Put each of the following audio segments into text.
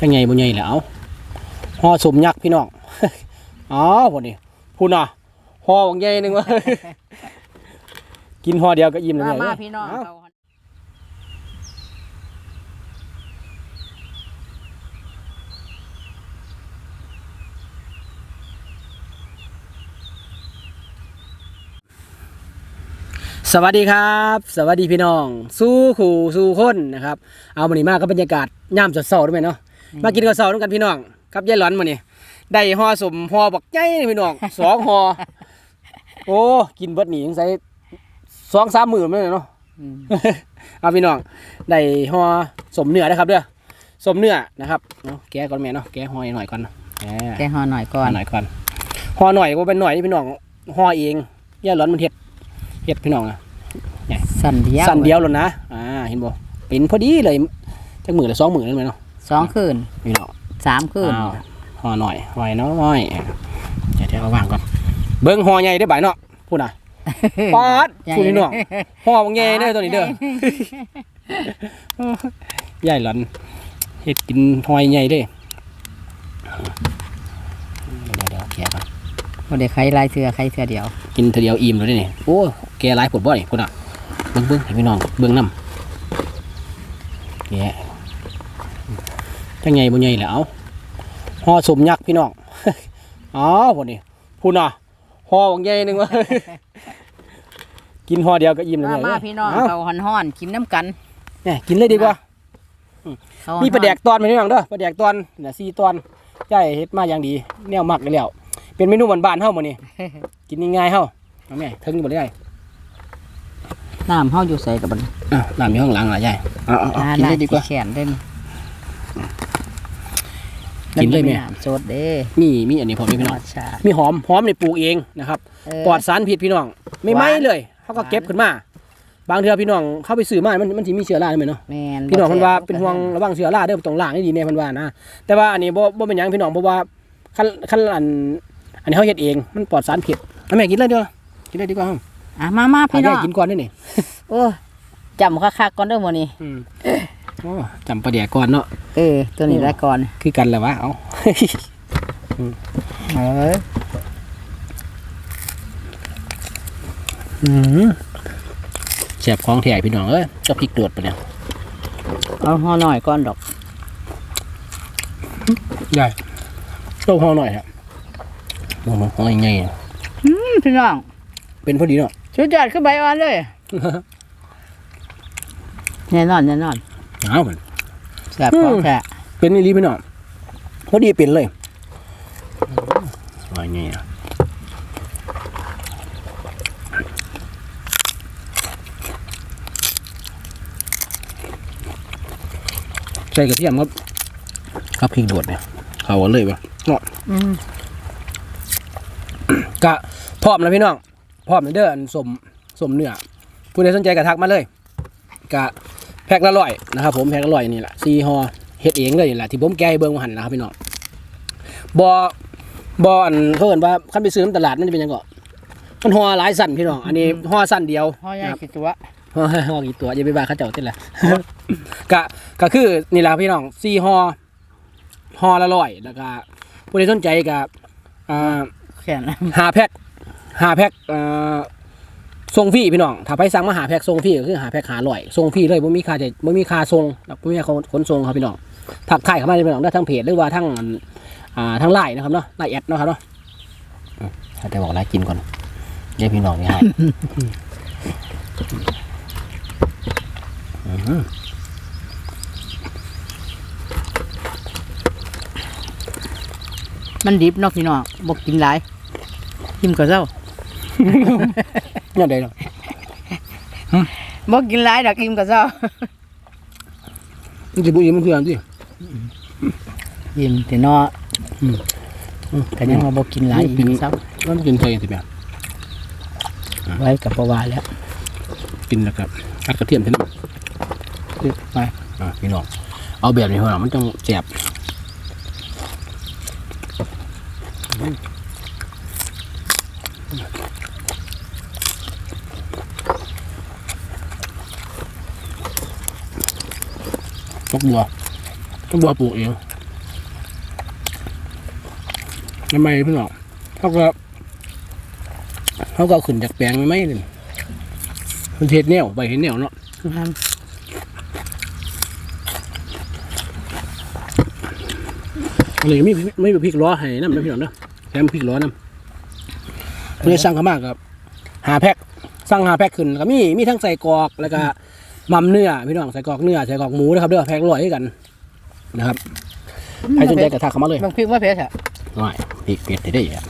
จังไงบ่ไงแหล้วห่อสมยักษ์พี่น้อง อ๋อพุ่นนี่พูนน่ะห่อบักใหญ่หนึงวะกินห่อเดียวก็อิ่มแล้วมาเนี่ยมาพี่น้องเาเขาสวัสดีครับ สวัสดีพี่น้อง สู้ขู่สู้คนนะครับ เอามานี่มากับบรรยากาศย่ามสดเสาด้วยไหมเนาะ มากินข้าวเสาด้วยกันพี่น้องกับยายหลอนมานี่ได้ห่อสมห่อบักใหญ่นี่พี่น้องสองห่อโอ้กินเบิดหนียังใส่สองสามหมื่นเลยเนาะอืมเอาพี่น้องได้ห่อสมเนื้อนะครับเด้อสมเนื้อนะครับเนาะแกะก่อนแม่เนาะแกะห่อหน่อยก่อนแกะแกห่อหน่อยก่อห่อนหน่อยก่อนห่อหน่อยก็เป็นหน่อยนี่พี่น้องห่อเองย่าร้อนมันเห็ดเห็ดพี่น้องนะสั่นเดียวสั้นเดียวแล้วนะอ่าเห็นบ่เป็นพอดีเลยจักมือละสองมือนั่นไหมเนาะ สองคืนพี่น้องสามคืนอ้าวห่อหน่อยห่อยน้อยเดี๋ยวเดี๋ยวเอาวางก่อน เบิ้งห่อใหญ่ได้อบ่ายเนาะพูดน่ะปาดใหญ่พูดพี่น้องห่อบางใหญ่เด้อตัวนี้เด้อใหญ่หลันเห็ดกินหอยใหญ่เด้อเดี๋ยวเดี๋ยวแกะก่อนบ่ได้ใครลายเสือใครเสือเดียวกินทีเดียวอิ่มแล้วเด้นี่โอ้แกหลายผลบ่อยพุ่นอะเบิ้งเบิ้งให้พี่น้องเบิ้งน้ำแกะ จังไงบ่ใหญ่แหล้วห่อสมยักษ์พี่น้องอ๋อพุ่นนี่พุ่นอะห่อบางใหญ่หนึงวะกินห่อเดียวก็อิ่มแล้วมาเนี่ยมาพี่น้องเอ้าเขาห่อนๆกินน้ำกันเนี่ยกินเลยดีกว่าเขามีมีปลาแดกตอนไหมพี่น้องเด้อปลาแดกตอนเนี่ยสี่ตอนใช่เฮ็ดมาอย่างดี แนวมักเลยแล้วเป็นเมนูบ้านๆเฮาหมื้อนี้กินง่ายๆเฮาเอาแม่ถึงบ่ได้น้ำเฮาอยู่ใส่กับมันอะน้ำอยู่ข้างหลังล่ะยายเอาเอาเอาอ่ากินเลยดีกว่าแขนเด้น กินเลยแม่น้ำสดเด้มีมีอันนี้พอมีพี่น้องรสชาติมีหอมหอมนี่ปลูกเองนะครับเออปลอดสารพิษพี่น้องไม่ไหม้หวานเลยเขาก็เก็บขึ้นมา บางเทื่อพี่น้องเข้าไปซื้อมา มันมันสิมีเชื้อราได้ไหมเนาะแม่นพี่น้องเพิ่นว่าบ่แซ่บเป็นห่วงระวังเชื้อราเด้อต้องล้างให้ดีแน่เพิ่นว่านะแต่ว่าอันนี้บ่บ่เป็นหยังพี่น้องเพราะว่าคันคันอันอันนี้เฮาเฮ็ดเองมันปลอดสารพิษเอาแม่กินเลยเด้อกินเลยดีกว่าอะมามาพี่น้องยายกินก่อนได้นี่โอ้จำคักๆก่อนเด้อมื้อนี้อืม โอ้จำประเดี๋ยวก่อนเนาะเออ ตัวนี้ได้ก่อนคือกันแหละวะเอาเอออืมแสบของแท้พี่น้องเอ้ยจะพริกโดดไปเนี่ยเอาห่อหน่อยก่อนดอกได้โชว์ห่อหน่อยครับห่อห่อยังไงอะอืมพี่น้อง เป็นพอดีเนาะสุดยอดคือใบอ่อนเลยแน่นอนแน่นอน เอาเหมือนแซ่บของแท้เป็นนี่ลีพี่น้องพอดีเป็นเลยห่อยังไงอะใส่กระเทียมครับกับพริกโดดเนี่ยเขาเอาเลยปะเนาะอืมกะพร้อมแล้วพี่น้องพร้อมแล้วเด้ออันสมสมเนื้อผู้ใดสนใจกะทักมาเลย กะ แพ็คละร้อยนะครับผมแพ็คละร้อยนี่แหละซีฮอเฮ็ดเองเลยนี่แหละที่ผมแกะให้เบิ่งมาหันนะครับพี่น้องบอบออันเขาเอิ้นว่าคันไปซื้อน้ำตลาดมันจะเป็นหยังก่อมันห่อหลายสั้นพี่น้องอันนี้ห่อสั้นเดียวห่อใหญ่นะครับกี่ตัวห่อห่อกี่ตัวอย่าไปบ้าเขาเจ้าติดละกะก็คือนี่แหละพี่น้องซีฮอห่อละร้อยแล้วก็ผู้ใดสนใจกะอ่าแค่นั้นหาแพ็คหาแพ็คเอ่ อส่งฟรีพี่น้อง ถ้าไปสั่งมาหาแพ็คส่งฟรีก็คือหาแพ็คหาลอยส่งฟรีเลยบ่มีค่าใช้บ่มีค่าส่งแล้วบ่มีค่าขนส่งครับพี่น้องทักทายเข้ามาได้พี่น้องได้ทั้งเพจหรือว่าทั้งอันอ่าทั้งไลน์นะครับเนาะไลน์แอดเนาะครับเนาะอืมแต่บอกไลน์กินก่อนเดี๋ยวพี่น้องนี่ให้อื้อหือมันดิบเนาะพี่น้องบ่กินหลายกินก็เจ้า เนี่ยได้เนาะบ่กินหลายดอกกินก็เจ้ามันสิบ่อิ่มมันคืออันที่ยิ้มแต่เนาะอืมก็ยังว่าบ่กินหลายอีกเจ้ามันกินใส่สิแบบไว้กับบ่ว่าแล้ว กินแล้วกับอัดกระเทียมใช่ไหมคือไปอะพี่น้องเอาแบบนี้พี่น้องมันต้องแจ็บ ตกบัวตกบัวปลูกเองทำไมพี่น้องเขาก็เขาก็เอาขึ้นจากแปลงไม่ไหมเลยมันเทศแนวใบเห็นแนวเนาะงามอะไรไม่ไม่มีพริกล้อให้น้ำนะพี่น้องเนาะแถมพริกล้อน้ำไม่ได้สั่งเขามากครับหาแพ็คสั่งหาแพ็คขึ้นแล้วก็มีมีทั้งใส่กรอกแล้วก็ มัมเนื้อพี่น้องใส่กรอกเนื้อใส่กรอกหมูนะครับเด้อแพ็คร้อยด้วยกันนะครับใครสนใจกระทักเข้ามาเลยบางพริกว่าเพชรอะไม่พริกเผ็ดได้ยัง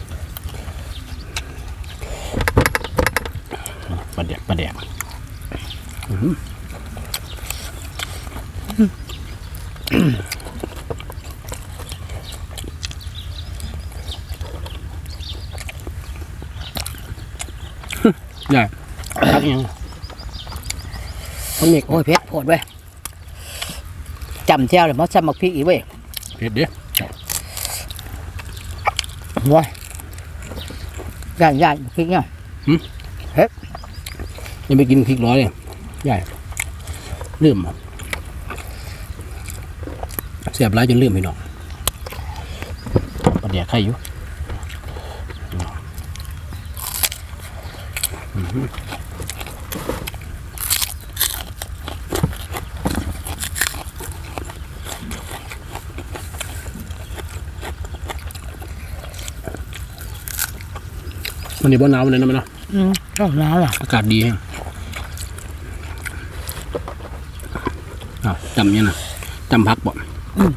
ปลาแดกปลาแดกอื้อหือใหญ่ทักยัง ต้องเมกโอ้ยเพชรโผดเว้ยจำเจ้าเลยมาจำบักพริกอีกเว้ยเผ็ดเด้อว้ายย่านย่านบักพริกเนี่ยยังไปกินพริกร้อยเลยใหญ่ลืมอะเสียบร้ายจนลืมไปน้องประเดี๋ยวใครอยู่อื้อหือ วันนี้บ่หนาวเลยนะมันเนาะอืมชอบน้ำอะอากาศดีแฮงอ้าวจำยังนะจำพักบ่อืม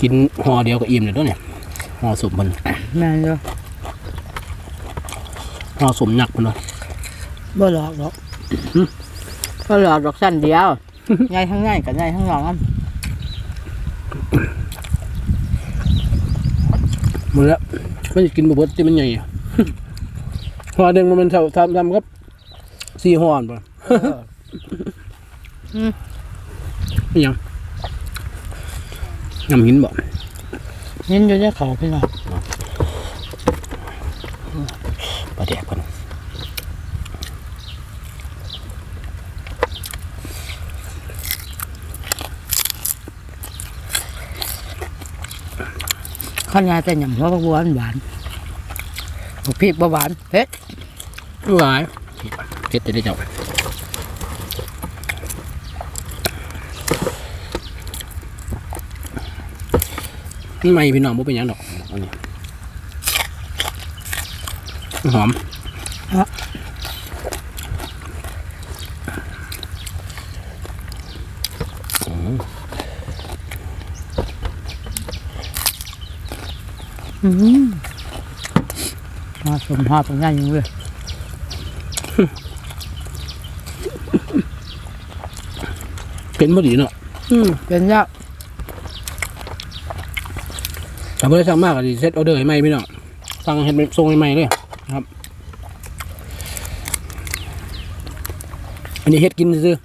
กินห่อเดียวก็อิ่มเลยตัวเนี่ยห่อสมมันแม่นอ ยู่ห่อสมหนักมันเนาะบ่หลอกหรอกบ่หลอกดอกสั้นเดียวใหญ่ทั้งใหญ่กับใหญ่ทั้งหลองอะหมดแล้วมันจะกินบะเบิดที่มันใหญ่อะห่อเด้งมันเท่าทำทำครับสี่ห่อนป่ะไม่ยังน้ำหินบ่เน้นอยู่ในเขาพี่น้อง ปลา แดกคนข้าวยาแต่หยำหัวบักบัวหวานบักพริกบ่หวานเผ็ดหลายเจ็ดจะได้เจ้าไม่พี่น้องบ่เป็นหยังดอกอันนี้ หอมอืมมาสมหาตรงนั้นอยู่เลยเป็นพอดีเนาะอืมเป็นยากถ้าเพื่อสั่งมากก็ดีเซตออเดอร์ให้ใหม่พี่น้องสั่งเห็ดเป็นทรงใหม่ๆเลยันนี้เฮ็ดกินซื้อ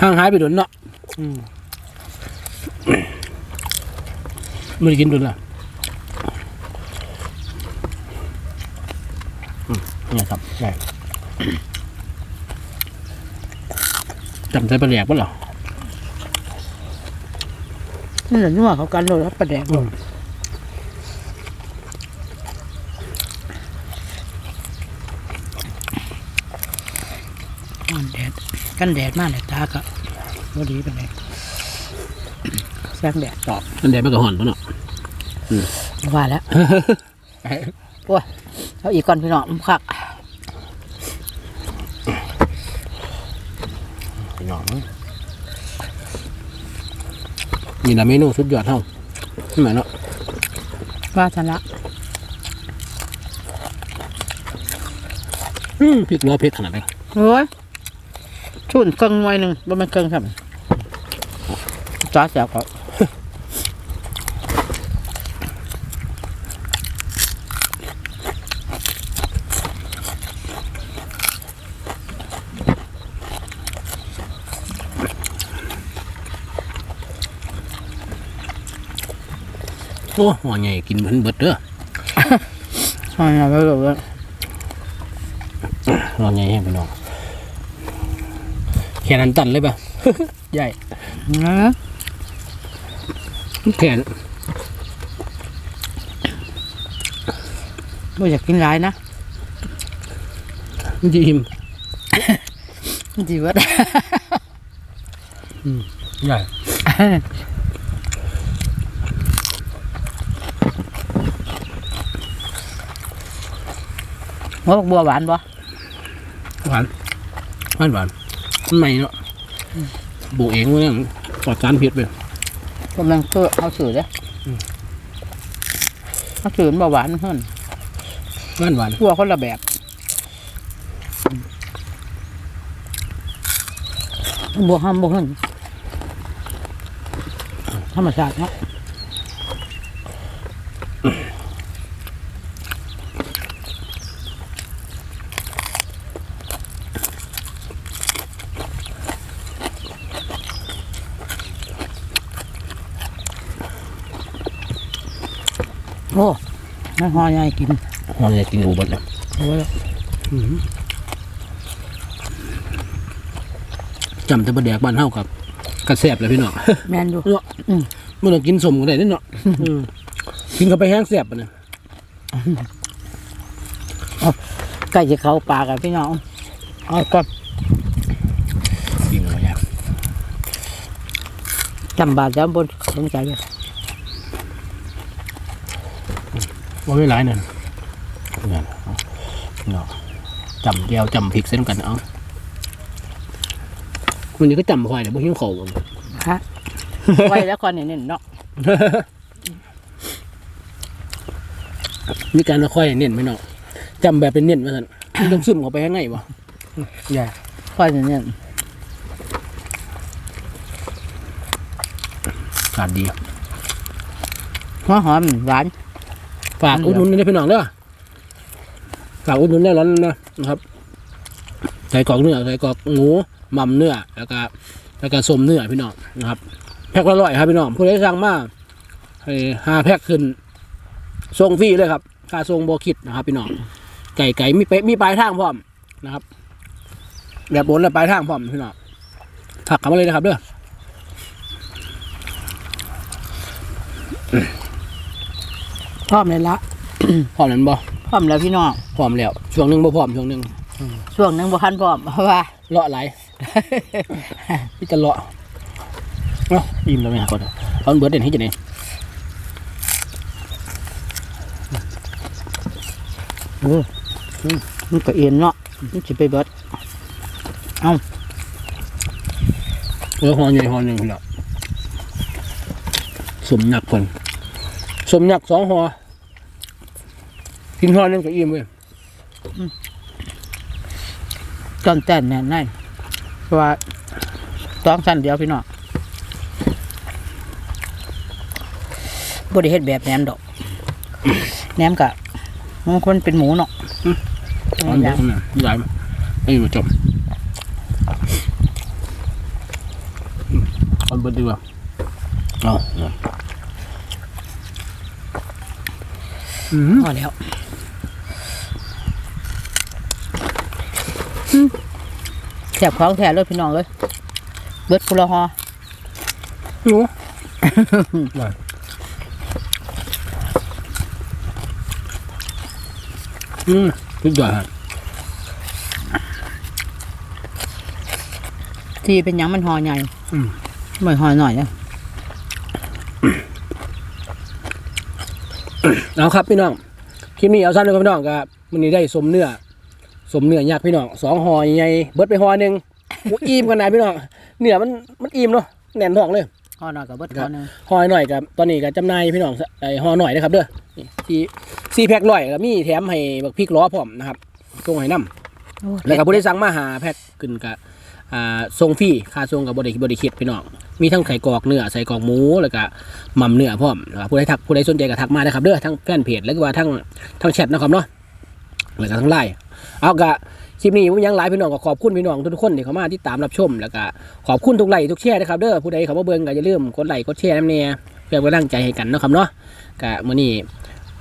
ห่างหายไปโดนเนาะมไม่ได้กินโดนละเนี่ยครับใช่จำใส่ปลาแหลกป่ะเหรอนี่แหละนัวเขากันโลดแล้วประแดก โลดกันแดดกันแดดมากเลยตาก็บ่ดีปานใดแสงแดดตอบมันแดดมันก็ห่อนป่ะเนาะว่าแล้วโอ้ยเอาอีกก่อนพี่น้องมันคักพี่น้องนี่นะเมนูสุดยอดเท่าใช่ไหมเนาะว่าชนะอืมพริกล้อเพชรขนาดไหนโอ้ย ชุนเครื่องหน่วยหนึ่งบ่แม่นเครื่องครับจ้าแสบก็โอ้หัวใหญ่กินเหมือนเบิดเด้อใช่แล้วก็แบบว่าหัวใหญ่แห้งพี่น้อง แขนอันตันเลยป่ะใหญ่นะแขนไม่อยากกินร้ายนะมันจะอิ่มจีวัดใหญ่ว่าบัวหวานบ่หวานหวานหวานมัน ใหม่เนาะปลูกเองวะเนี่ยปลอดสารพิษไปกำลังเพื่อเอาสื่อเด้ออเอาสื่อมันบ่หวานเพิ่นหวานหวานบัวคนละแบบบัวห้ามบัวขึ้นธรรมชาติเนาะ โอ้ นั่นหอใหญ่กินหัวใหญ่กินอูเบดเลยโอ้ยจำแต่ประแดกบ้านเฮากับกระแสบเลยพี่น้องแมนอยู่เนาะมันต้องกินสมกันได้เด้อเนาะอืมกินเข้าไปแห้งแสบปะเนี่ยใกล้จะเข้าปากกันพี่น้องเอาก่อนกินเข้าไปแห้งจำบาดแล้วบนสนใจเลย ว่าไม่ร้ายเนี่ยเนี่ยเอาเนาะจำแก้วจำพริกเส้นกันเอาวันนี้ก็จำควายเดี๋ยวพวกหิ้วเขาบ่ฮะไว้แล้วก่อนเนี่ยเนาะมีการเอาควายเน้นไหมเนาะจำแบบเป็นเน้นมาสั่นมันต้องซึมเข้าไปข้างในบ่ใหญ่ค่อยเนี่ยขาดดีหัวหอมหวาน ฝากอุดหนุนด้วยพี่น้องเด้อฝากอุดหนุนได้ร้อนนะนะครับใส่กรอกเนื้อใส่กรอกหมูหม่ำเนื้อแล้วก็แล้วก็สมเนื้อพี่น้องนะครับแพ็คละร้อยครับพี่น้องผู้ใดสั่งมาให้ห้าแพ็คขึ้นส่งฟรีเลยครับค่าส่งโบคิดนะครับ พี่น้องไก่ไก่มีเป๊ะมีปลายทางพร้อมนะครับ แบบบนและปลายทางพร้อมพี่น้องถักเข้ามาเลยนะครับเด้อ พร้อมเลยละ พร้อมนั้นบ่พร้อมแล้วพี่น้องพร้อมแล้วช่วงหนึงบ่พร้อมช่วงหนึงช่วงหนึงบ่ทันพร้อมเพราะว่า เลาะไหลพี่จะเลาะเนาะอิ่มแล้วไหมครับก่อนเอาเบิร์ดเด่นให้จะไหนโอ้มันก็เอ็นเนาะมันสิไปเบิดเออหอใหญ่หอหนึ่งพี่น้องสมหยักคน สมหยักสองหอกินหอหนึงก็อิ่มเว้ยต้นแต่นแน่นนั่นเพราะว่าต้องสั้นเดียวพี่น้องบ่ได้เฮ็ดแบบแหนมดอกแหนมกะมันควรเป็นหมูเนาะเอาเบิร์ดเนี่ยใหญ่ไหมไม่อยู่จบเอาเบิร์ดดีกว่าเอาเอาอืม พอแล้วแถบของแถบเลยพี่น้องเลยเบิดกุละหอหนูไหวอืมสุดยอดฮะที่เป็นหยังมันหอใหญ่อืมไม่หอหน่อยนะ เอาครับพี่น้องคลิปนี้เอาสั้นเลยครับพี่น้องครับวันนี้ได้สมเนื้อสมเนื้อยักษ์พี่น้องสองห่อใหญ่เบิดไปห่อหนึ่งโอ้อิ่มกันนะพี่น้องเนื้อมันมันอิ่มเนาะแน่นท้องเลยหอหน่อยกับเบิดคหรัอบหนึงห่อหน่อยกับตอนนี้กับจำหนายพี่น้องไอห่อหน่อยนะครับเด้อนี่สี่สี่แพ็คร้อยก็มีแถมให้บักพริกล้อพร้อมนะครับส่งให้น้ำโอ้ยแล้วก็ผู้ได้สั่งมาหาแพ็คขึ้นกับ อ่าส่งฟรีค่าส่งกับบริบริคิดพี่น้องมีทั้งไข่กรอกเนื้อใส่กรอกหมูแล้วก็หม่ำเนื้อพร้อมนะครับผู้ใดทักผู้ใดสนใจก็ทักมานะครับเด้อทั้งแฟนเพจแล้วก็ว่าทั้งทั้งแชทนะครับเนาะแล้วก็ทั้งไลน์เอากะคลิปนี้ผมยังไลฟ์พี่น้องก็ขอบคุณพี่น้องทุกคนที่เข้ามาที่ตามรับชมแล้วก็ขอบคุณทุกไลค์ทุกแชร์นะครับเด้อผู้ใดเขามาเบิ่งก็อย่าลืมกดไลค์กดแชร์น้ำเนี่ยเพื่อเป็นกำลังใจให้กันนะครับเนาะกะมื้อนี้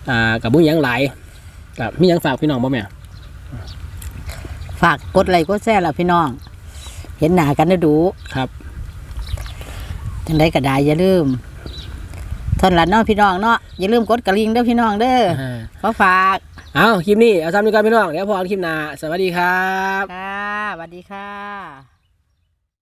อ่ากับบุ้งยังหลายกับมีหยังฝากพี่น้องบ่แม่ฝากกดไลค์กดแชร์ล่ะพี่น้อง เห็นหน้ากันได้ดูครับจังไดก็ได้อย่าลืมทนละเนาะพี่น้องเนาะอย่าลืมกดกระลิ่งเด้อพี่น้องเด้ออ่าขอฝากเอาคลิปนี้เอาซ้ำดีกว่าพี่น้องเดี๋ยวพอกันคลิปหน้าสวัสดีครับค่ะสวัสดีค่ะ